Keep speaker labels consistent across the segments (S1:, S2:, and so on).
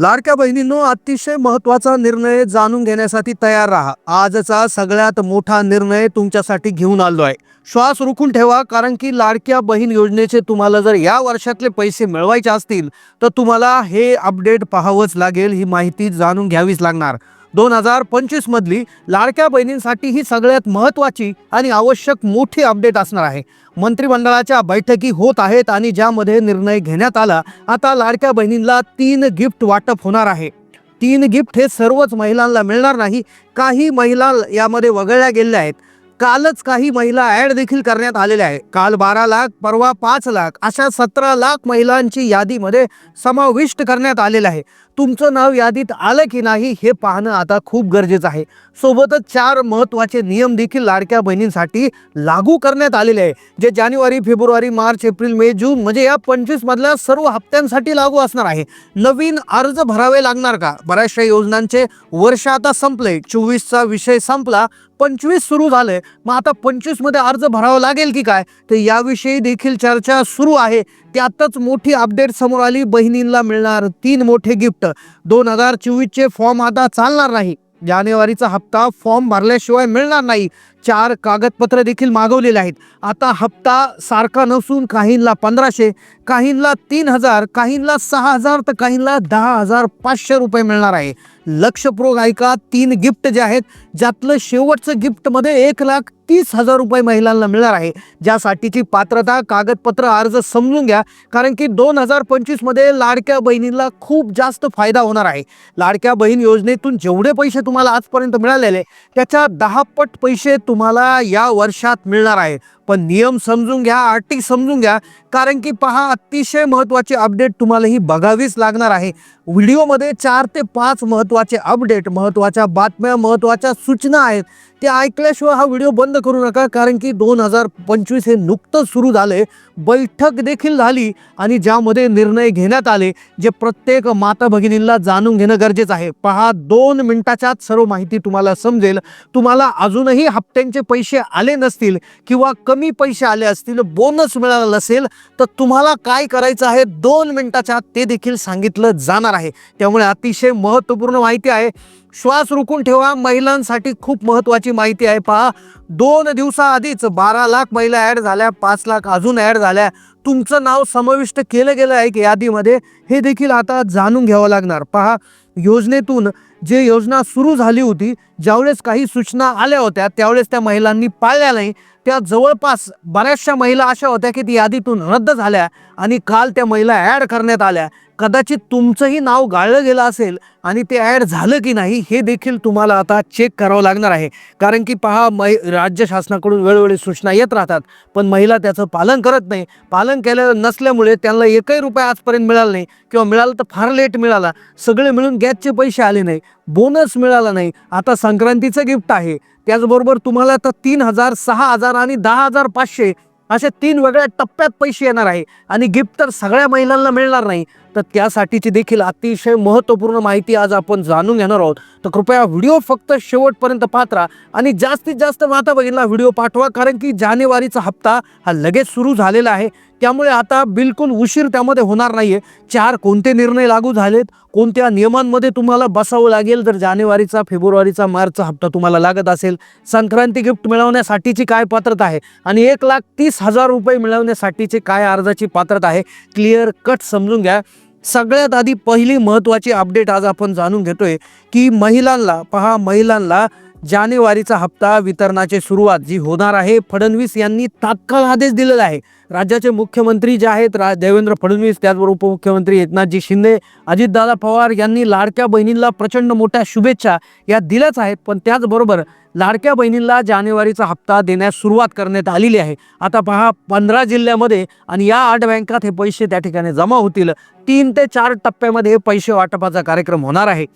S1: लाडक्या बहिणींनो अतिशय महत्त्वाचा निर्णय जाणून घेण्यासाठी तयार राहा. आजचा सगळ्यात मोठा निर्णय तुमच्यासाठी घेऊन आलो आहे. श्वास रोखून ठेवा कारण की लाडक्या बहीण योजनेचे तुम्हाला जर या वर्षातले पैसे मिळवायचे असतील तर तुम्हाला हे अपडेट पाहावंच लागेल ही माहिती जाणून घ्यावीच लागणार. दोन हजार पंचवीस मधली लाडक्या बहिणींसाठी ही सगळ्यात महत्त्वाची आणि आवश्यक मोठी अपडेट असणार आहे. मंत्रिमंडळाच्या बैठकी होत आहेत आणि ज्यामध्ये निर्णय घेण्यात आला आता लाडक्या बहिणींना तीन गिफ्ट वाटप होणार आहे. तीन गिफ्ट हे सर्वच महिलांना मिळणार नाही काही महिला यामध्ये वगळल्या गेलेल्या आहेत. कालच काही महिला ॲड देखील करण्यात आलेल्या आहे काल बारा लाख परवा पाच लाख अशा सतरा लाख महिलांची यादीमध्ये समाविष्ट करण्यात आलेलं आहे. तुमचं नाव यादीत आलं की नाही हे पाहणं आता खूप गरजेचं आहे. सोबतच चार महत्त्वाचे नियम देखील लाडक्या बहिणींसाठी लागू करण्यात आलेले आहे. जे जानेवारी फेब्रुवारी मार्च एप्रिल मे जून म्हणजे या पंचवीसमधल्या सर्व हप्त्यांसाठी लागू असणार आहे. नवीन अर्ज भरावे लागणार का? बऱ्याचशा योजनांचे वर्ष आता संपले. चोवीसचा विषय संपला. पंचवीस सुरू झालंय मग आता पंचवीसमध्ये अर्ज भरावा लागेल की काय? तर याविषयी देखील चर्चा सुरू आहे. त्यातच मोठी अपडेट समोर आली. बहिणींना मिळणार तीन मोठे गिफ्ट. दोन हजार चोवीसचे फॉर्म आता चालणार नाही. जानेवारीचा हप्ता फॉर्म भरल्याशिवाय मिळणार नाही. चार कागदपत्र देखील मागवलेले आहेत. आता हप्ता सारखा नसून काहींना पंधराशे काहींना तीन हजार काहींना सहा हजार तर काहींना दहा हजार पाचशे रुपये मिळणार आहे. लक्षपूर्वक ऐका तीन गिफ्ट जे आहेत ज्यातलं शेवटचं गिफ्टमध्ये एक लाख तीस हजार रुपये महिलांना मिळणार आहे. ज्यासाठीची पात्रता कागदपत्र अर्ज समजून घ्या कारण की दोन हजार पंचवीसमध्ये लाडक्या बहिणीला खूप जास्त फायदा होणार आहे. लाडक्या बहीण योजनेतून जेवढे पैसे तुम्हाला आजपर्यंत मिळालेले त्याच्या दहा पट पैसे तुम्हाला या वर्षात मिळणार आहे. पण नियम समजून घ्या अटी समजून घ्या. कारण की पहा अतिशय महत्त्वाचे अपडेट तुम्हाला ही बघावीच लागणार आहे. व्हिडिओमध्ये चार ते पाच महत्त्वाचे अपडेट महत्त्वाच्या बातम्या महत्त्वाच्या सूचना आहेत. ते ऐकल्याशिवाय हा व्हिडिओ बंद करू नका कारण की दोन हजार पंचवीस हे नुकतंच सुरू झाले बैठक देखील झाली आणि ज्यामध्ये निर्णय घेण्यात आले जे प्रत्येक माता भगिनींना जाणून घेणं गरजेचं आहे. पहा दोन मिनिटाच्यात आत सर्व माहिती तुम्हाला समजेल. तुम्हाला अजूनही हप्त्यांचे पैसे आले नसतील किंवा कमी पैसे आले असतील बोनस मिळाला नसेल तर तुम्हाला काय करायचं आहे? दोन मिनिटाच्या आत ते देखील सांगितलं जाणार आहे. त्यामुळे अतिशय महत्त्वपूर्ण माहिती आहे. श्वास रोखून ठेवा. महिलांसाठी खूप महत्त्वाची माहिती आहे. पहा दोन दिवसाआधीच बारा लाख महिला ॲड झाल्या पाच लाख अजून ॲड झाल्या. तुमचं नाव समाविष्ट केलं गेलं आहे की यादीमध्ये? हे देखील आता जाणून घ्यावं लागणार. पहा योजनेतून जे योजना सुरू झाली होती ज्यावेळेस काही सूचना आल्या होत्या त्यावेळेस त्या महिलांनी पाळल्या नाही. त्या जवळपास बऱ्याचशा महिला अशा होत्या की ती यादीतून रद्द झाल्या आणि काल त्या महिला ॲड करण्यात आल्या. कदाचित तुमचंही नाव गाळलं गेलं असेल आणि ते ॲड झालं की नाही हे देखील तुम्हाला आता चेक करावं लागणार आहे. कारण की पहा मै राज्य शासनाकडून वेळोवेळी सूचना येत राहतात पण महिला त्याचं पालन करत नाही. पालन केलं नसल्यामुळे त्यांना एकही रुपया आजपर्यंत मिळाला नाही किंवा मिळालं तर फार लेट मिळाला. सगळे मिळून गॅसचे पैसे आले नाही. बोनस मिळाला नाही. आता संक्रांतीचं गिफ्ट आहे. त्याचबरोबर तुम्हाला आता तीन हजार सहा हजार आणि दहा हजार पाचशे असे तीन वेगळ्या टप्प्यात पैसे येणार आहे. आणि गिफ्ट तर सगळ्या महिलांना मिळणार नाही. तर त्यासाठीची देखील अतिशय महत्त्वपूर्ण माहिती आज आपण जाणून घेणार आहोत. तर कृपया व्हिडिओ फक्त शेवटपर्यंत पाहत राहा आणि जास्तीत जास्त माता बहिणीला व्हिडिओ पाठवा कारण की जानेवारीचा हप्ता हा लगेच सुरू झालेला आहे. त्यामुळे आता बिलकुल उशीर त्यामध्ये होणार नाही आहे चार कोणते निर्णय लागू झालेत कोणत्या नियमांमध्ये तुम्हाला बसावं लागेल जर जानेवारीचा फेब्रुवारीचा मार्चचा हप्ता तुम्हाला लागत असेल. संक्रांती गिफ्ट मिळवण्यासाठीची काय पात्रता आहे? आणि एक लाख तीस हजार रुपये मिळवण्यासाठीची काय अर्जाची पात्रता आहे? क्लिअर कट समजून घ्या. सगळ्यात आधी पहिली महत्त्वाची अपडेट आज आपण जाणून घेतोय की महिलांना पहा महिलांना जानेवारीचा हप्ता वितरणाची सुरुवात जी होणार आहे फडणवीस यांनी तात्काळ आदेश दिलेला आहे. राज्याचे मुख्यमंत्री जे आहेत रा देवेंद्र फडणवीस त्याचबरोबर उपमुख्यमंत्री एकनाथजी शिंदे अजितदादा पवार यांनी लाडक्या बहिणींना प्रचंड मोठ्या शुभेच्छा या दिल्याच आहेत. पण त्याचबरोबर लाडक्या बहिणींना जानेवारीचा हप्ता देण्यास सुरुवात करण्यात आलेली आहे. आता पहा पंधरा जिल्ह्यामध्ये आणि या आठ बँकात हे पैसे त्या ठिकाणी जमा होतील. तीन ते चार टप्प्यामध्ये पैसे वाटपाचा कार्यक्रम होणार आहे.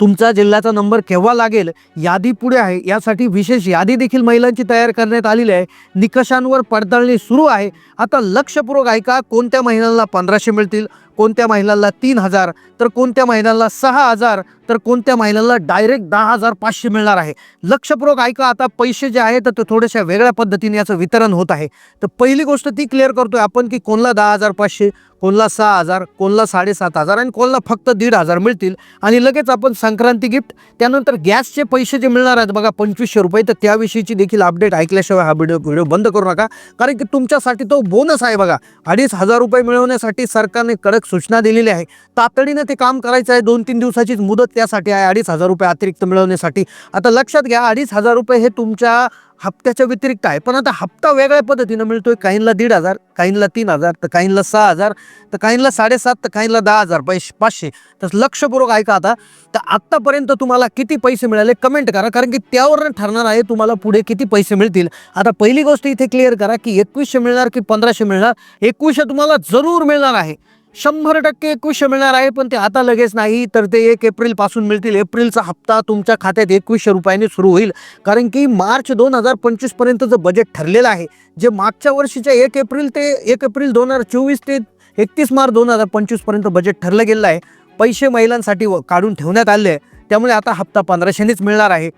S1: तुमचा जिल्ह्याचा नंबर केव्हा लागेल यादी पुढे आहे. यासाठी विशेष यादी देखील महिलांची तयार करण्यात आलेली आहे. निकषांवर पडताळणी सुरू आहे. आता लक्षपूर्वक ऐका कोणत्या महिलांना पंधराशे मिळतील? कोणत्या महिलांना तीन हजार तर कोणत्या महिलांना सहा हजार तर कोणत्या महिलांना डायरेक्ट दहा हजार पाचशे मिळणार आहे. लक्षपूर्वक ऐका आता पैसे जे आहेत तर थोड्याशा वेगळ्या पद्धतीने याचं वितरण होत आहे. तर पहिली गोष्ट ती क्लिअर करतोय आपण की कोणला दहा हजार पाचशे कोणला सहा हजार कोणला साडेसात हजार आणि कोणला फक्त दीड हजार मिळतील. आणि लगेच आपण संक्रांती गिफ्ट त्यानंतर गॅसचे पैसे जे मिळणार आहेत बघा पंचवीसशे रुपये तर त्याविषयीची देखील अपडेट ऐकल्याशिवाय हा व्हिडिओ व्हिडिओ बंद करू नका. कारण की तुमच्यासाठी तो बोनस आहे बघा. अडीच हजार रुपये मिळवण्यासाठी सरकारने कडक सूचना दिलेली आहे. तातडीनं ते काम करायचं आहे. दोन तीन दिवसाचीच मुदत त्यासाठी आहे. अडीच हजार रुपये अतिरिक्त मिळवण्यासाठी. आता लक्षात घ्या अडीच हजार रुपये हे तुमच्या हप्त्याच्या व्यतिरिक्त आहे. पण आता हप्ता वेगळ्या पद्धतीनं मिळतोय. काहींना दीड हजार काहींना तीन हजार तर काहींना सहा हजार तर काहींना साडेसात तर काहींना दहा हजार पैसे पाचशे. तर लक्षपूर्वक ऐका आता. तर आत्तापर्यंत तुम्हाला किती पैसे मिळाले कमेंट करा. कारण की त्यावर ठरणार आहे तुम्हाला पुढे किती पैसे मिळतील. आता पहिली गोष्ट इथे क्लिअर करा की एकवीसशे मिळणार की पंधराशे मिळणार? एकवीसशे तुम्हाला जरूर मिळणार आहे. शंभर टक्के एकवीसशे मिळणार आहे पण ते आता लगेच नाही तर ते एक एप्रिलपासून मिळतील. एप्रिलचा हप्ता तुमच्या खात्यात एकवीसशे रुपयाने सुरू होईल. कारण की मार्च दोन हजार पंचवीसपर्यंतचं बजेट ठरलेलं आहे जे मागच्या वर्षीच्या एक एप्रिल ते एक एप्रिल दोन हजार चोवीस ते एकतीस मार्च दोन हजार पंचवीसपर्यंत बजेट ठरलं गेलेलं आहे. पैसे महिलांसाठी व- काढून ठेवण्यात आले आहे. त्यामुळे आता हप्ता पंधराशेनेच मिळणार आहे.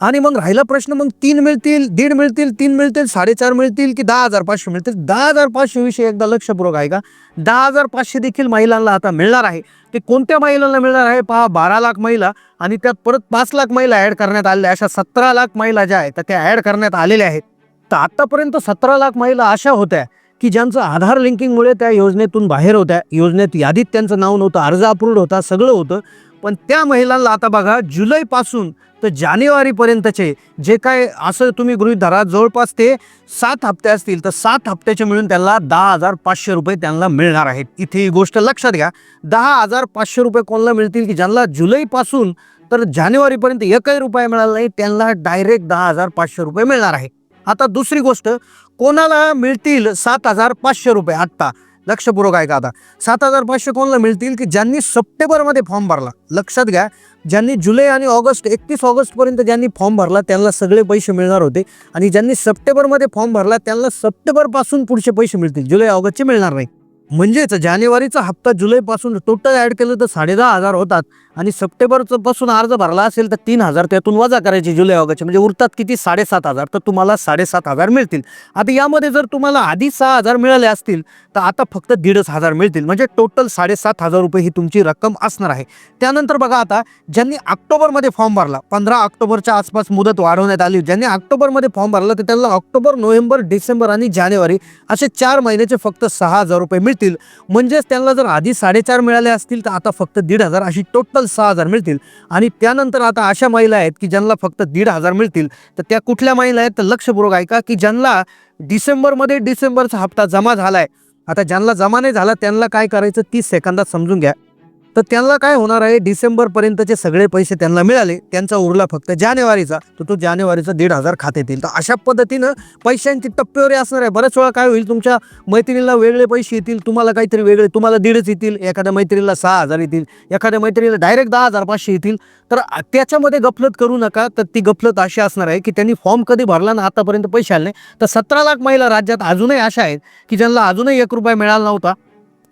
S1: आणि मग राहिला प्रश्न मग तीन मिळतील दीड मिळतील तीन मिळतील साडेचार मिळतील की दहा हजार पाचशे मिळतील? दहा हजार पाचशे विषयी एकदा लक्षपूर्वक आहे का दहा हजार पाचशे देखील महिलांना आता मिळणार आहे. ते कोणत्या महिलांना मिळणार आहे? पहा बारा लाख महिला आणि त्यात परत पाच लाख महिला ॲड करण्यात आलेल्या अशा सतरा लाख महिला ज्या आहेत तर त्या ॲड करण्यात आलेल्या आहेत. तर आत्तापर्यंत सतरा लाख महिला अशा होत्या की ज्यांचं आधार लिंकिंगमुळे त्या योजनेतून बाहेर होत्या. योजनेत यादीत त्यांचं नाव नव्हतं अर्ज अप्रूव्ड होता सगळं होतं. पण त्या महिलांना आता बघा जुलैपासून तर जानेवारीपर्यंतचे जे काय असं तुम्ही गृहित धरा जवळपास ते सात हप्ते असतील तर सात हप्त्याचे मिळून त्यांना दहा हजार पाचशे रुपये त्यांना मिळणार आहेत. इथे ही गोष्ट लक्षात घ्या. दहा हजार पाचशे रुपये कोणाला मिळतील की ज्यांना जुलैपासून तर जानेवारीपर्यंत एकही रुपया मिळाला नाही त्यांना डायरेक्ट दहा हजार पाचशे रुपये मिळणार आहे. आता दुसरी गोष्ट कोणाला मिळतील सात हजार पाचशे रुपये आत्ता? लक्षपूर्वक आहे का आता. सात हजार पाचशे कोणाला मिळतील की ज्यांनी सप्टेंबरमध्ये फॉर्म भरला? लक्षात घ्या ज्यांनी जुलै आणि ऑगस्ट एकतीस ऑगस्टपर्यंत ज्यांनी फॉर्म भरला त्यांना सगळे पैसे मिळणार होते. आणि ज्यांनी सप्टेंबरमध्ये फॉर्म भरला त्यांना सप्टेंबरपासून पुढचे पैसे मिळतील. जुलै ऑगस्टचे मिळणार नाही. म्हणजेच जानेवारीचा हप्ता जुलैपासून टोटल ॲड केलं तर साडेदहा हजार होतात. आणि सप्टेंबरचं पासून अर्ज भरला असेल तर तीन हजार त्यातून वजा करायचे जुलै ऑगस्टचे म्हणजे उरतात किती? साडेसात हजार. तर तुम्हाला साडेसात हजार मिळतील. आता यामध्ये जर तुम्हाला आधी सहा हजार मिळाले असतील तर आता फक्त दीडच हजार मिळतील. म्हणजे टोटल साडेसात हजार रुपये ही तुमची रक्कम असणार आहे. त्यानंतर बघा आता ज्यांनी ऑक्टोबरमध्ये फॉर्म भरला पंधरा ऑक्टोबरच्या आसपास मुदत वाढवण्यात आली. ज्यांनी ऑक्टोबरमध्ये फॉर्म भरला तर त्यांना ऑक्टोबर नोव्हेंबर डिसेंबर आणि जानेवारी असे चार महिन्याचे फक्त सहा हजार रुपये मिळतील. म्हणजेच त्यांना जर आधी साडेचार मिळाले असतील तर आता फक्त दीड हजार अशी टोटल सहा हजार मिळतील. आणि त्यानंतर आता अशा महिला आहेत की ज्यांना फक्त दीड हजार मिळतील. तर त्या कुठल्या महिला आहेत? तर लक्षपूर्वक ऐका की ज्यांना डिसेंबरमध्ये डिसेंबरचा हप्ता जमा झाला आहे आता ज्यांना जमा नाही झाला त्यांना काय करायचं? तीस सेकंदात समजून घ्या. तर त्यांना काय होणार आहे? डिसेंबरपर्यंतचे सगळे पैसे त्यांना मिळाले. त्यांचा उरला फक्त जानेवारीचा. तर तो जानेवारीचा दीड हजार खात्यात येईल. तर अशा पद्धतीनं पैशांची टप्पेवारी असणार आहे. बऱ्याच वेळा काय होईल? तुमच्या मैत्रिणीला वेगळे पैसे येतील. तुम्हाला काहीतरी वेगळे तुम्हाला दीडच येतील. एखाद्या मैत्रिणीला सहा हजार येतील. एखाद्या मैत्रिणीला डायरेक्ट दहा हजार पाचशे येतील. तर त्याच्यामध्ये गफलत करू नका. तर ती गफलत अशी असणार आहे की त्यांनी फॉर्म कधी भरला ना आतापर्यंत पैसे आले नाही. तर सतरा लाख महिला राज्यात अजूनही अशा आहेत की ज्यांना अजूनही एक रुपया मिळाला नव्हता.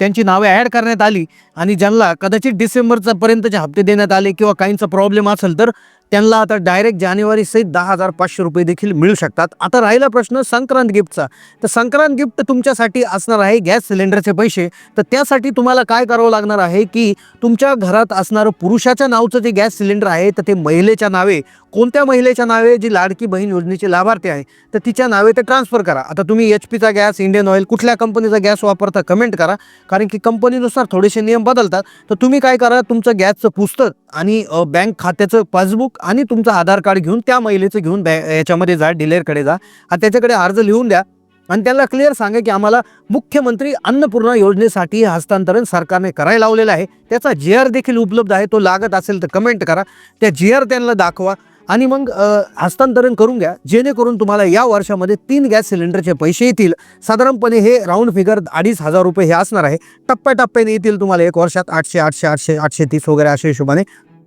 S1: त्यांची नावे ॲड करण्यात आली आणि ज्यांना कदाचित डिसेंबरचा पर्यंतचे हप्ते देण्यात आले किंवा काहींचा प्रॉब्लेम असेल तर त्यांना आता डायरेक्ट जानेवारी सहित दहा हजार पाचशे रुपये देखील मिळू शकतात. आता राहिला प्रश्न संक्रांत गिफ्टचा तर संक्रांत गिफ्ट तुमच्यासाठी असणार आहे गॅस सिलेंडरचे पैसे. तर त्यासाठी तुम्हाला काय करावं लागणार आहे की तुमच्या घरात असणारं पुरुषाच्या नावचं जे गॅस सिलेंडर आहे तर ते महिलेच्या नावे. कोणत्या महिलेच्या नावे? जी लाडकी बहीण योजनेचे लाभार्थी आहे तर तिच्या नावे ते ट्रान्सफर करा. आता तुम्ही एच पीचा गॅस इंडियन ऑइल कुठल्या कंपनीचा गॅस वापरता कमेंट करा. कारण की कंपनीनुसार थोडेसे नियम बदलतात. तर तुम्ही काय करा तुमचं गॅसचं पुस्तक आणि बँक खात्याचं पासबुक आणि तुमचं आधार कार्ड घेऊन त्या महिलेचं घेऊन बॅ याच्यामध्ये जा डिलेअरकडे जा. आणि त्याच्याकडे अर्ज लिहून द्या. आणि त्यांना क्लिअर सांगा की आम्हाला मुख्यमंत्री अन्नपूर्णा योजनेसाठी हस्तांतरण सरकारने करायला लावलेलं आहे. त्याचा जी आर देखील उपलब्ध आहे. तो लागत असेल तर कमेंट करा. त्या जी आर त्यांना दाखवा. आणि मग हस्तांतरण करून घ्या. जेणेकरून तुम्हाला या वर्षामध्ये तीन गॅस सिलेंडरचे पैसे येतील. साधारणपणे हे राऊंड फिगर अडीच हजार रुपये हे असणार आहे. टप्प्याटप्प्याने येतील तुम्हाला एक वर्षात आठशे आठशे आठशे आठशे तीस वगैरे अशा हिशोबाने.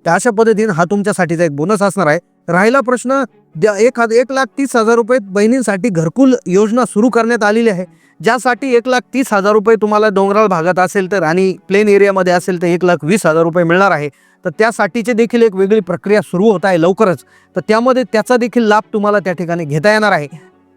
S1: तर अशा पद्धतीने हा तुमच्यासाठीचा एक बोनस असणार आहे. राहिला प्रश्न द्या एक एक लाख तीस हजार रुपये बहिणींसाठी घरकुल योजना सुरू करण्यात आलेली आहे. ज्यासाठी एक लाख तीस हजार रुपये तुम्हाला डोंगराळ भागात असेल तर आणि प्लेन एरियामध्ये असेल तर एक लाख वीस हजार रुपये मिळणार आहे. तर त्यासाठीचे देखील एक वेगळी प्रक्रिया सुरू होत आहे लवकरच. तर त्यामध्ये त्याचा देखील लाभ तुम्हाला त्या ठिकाणी घेता येणार आहे.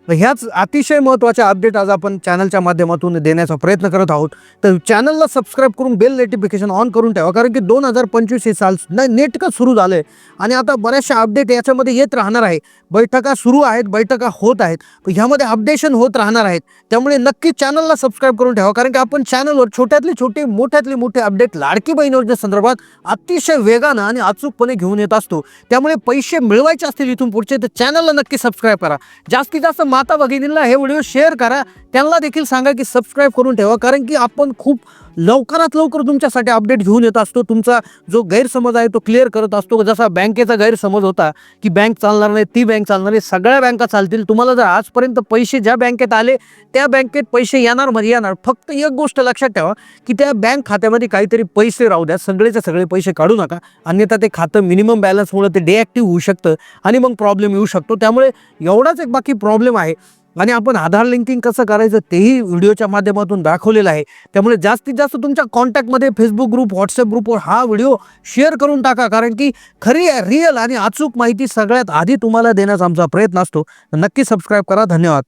S1: ह्याच अतिशय महत्त्वाच्या अपडेट आज आपण चॅनलच्या माध्यमातून देण्याचा प्रयत्न करत आहोत. तर चॅनलला सबस्क्राईब करून बेल नोटिफिकेशन ऑन करून ठेवा कारण की दोन हजार पंचवीस हे साल नेटकं सुरू झालं आहे आणि आता बऱ्याचशा अपडेट याच्यामध्ये येत राहणार आहे. बैठका सुरू आहेत बैठका होत आहेत. ह्यामध्ये अपडेशन होत राहणार आहेत. त्यामुळे नक्की चॅनलला सबस्क्राईब करून ठेवा कारण की आपण चॅनलवर छोट्यातले छोटे मोठ्यातले मोठे अपडेट लाडकी बहीण योजनेसंदर्भात अतिशय वेगानं आणि अचूकपणे घेऊन येत असतो. त्यामुळे पैसे मिळवायचे असतील इथून पुढचे तर चॅनलला नक्की सबस्क्राईब करा. जास्तीत जास्त माता भगिनींना हे व्हिडिओ शेअर करा. त्यांना देखील सांगा की सबस्क्राईब करून ठेवा. कारण की आपण खूप लवकरात लवकर तुमच्यासाठी अपडेट घेऊन येत असतो. तुमचा जो गैरसमज आहे तो क्लिअर करत असतो. जसा बँकेचा गैरसमज होता की बँक चालणार नाही ती बँक चालणार नाही सगळ्या बँका चालतील. तुम्हाला जर आजपर्यंत पैसे ज्या बँकेत आले त्या बँकेत पैसे येणार म्हणजे येणार. फक्त एक गोष्ट लक्षात ठेवा की त्या बँक खात्यामध्ये काहीतरी पैसे राहू द्या. सगळेचे सगळे पैसे काढू नका. अन्यथा ते खातं मिनिमम बॅलन्समुळे ते डिॲक्टिव्ह होऊ शकतं आणि मग प्रॉब्लेम येऊ शकतो. त्यामुळे एवढाच एक बाकी प्रॉब्लेम आहे. आणि आपण आधार लिंकिंग कसं करायचं तेही व्हिडिओच्या माध्यमातून दाखवलेलं आहे. त्यामुळे जास्तीत जास्त तुमच्या कॉन्टॅक्टमध्ये फेसबुक ग्रुप व्हॉट्सअप ग्रुपवर हा व्हिडिओ शेअर करून टाका. कारण की खरी रिअल आणि अचूक माहिती सगळ्यात आधी तुम्हाला देण्याचा आमचा प्रयत्न असतो. नक्की सबस्क्राईब करा. धन्यवाद.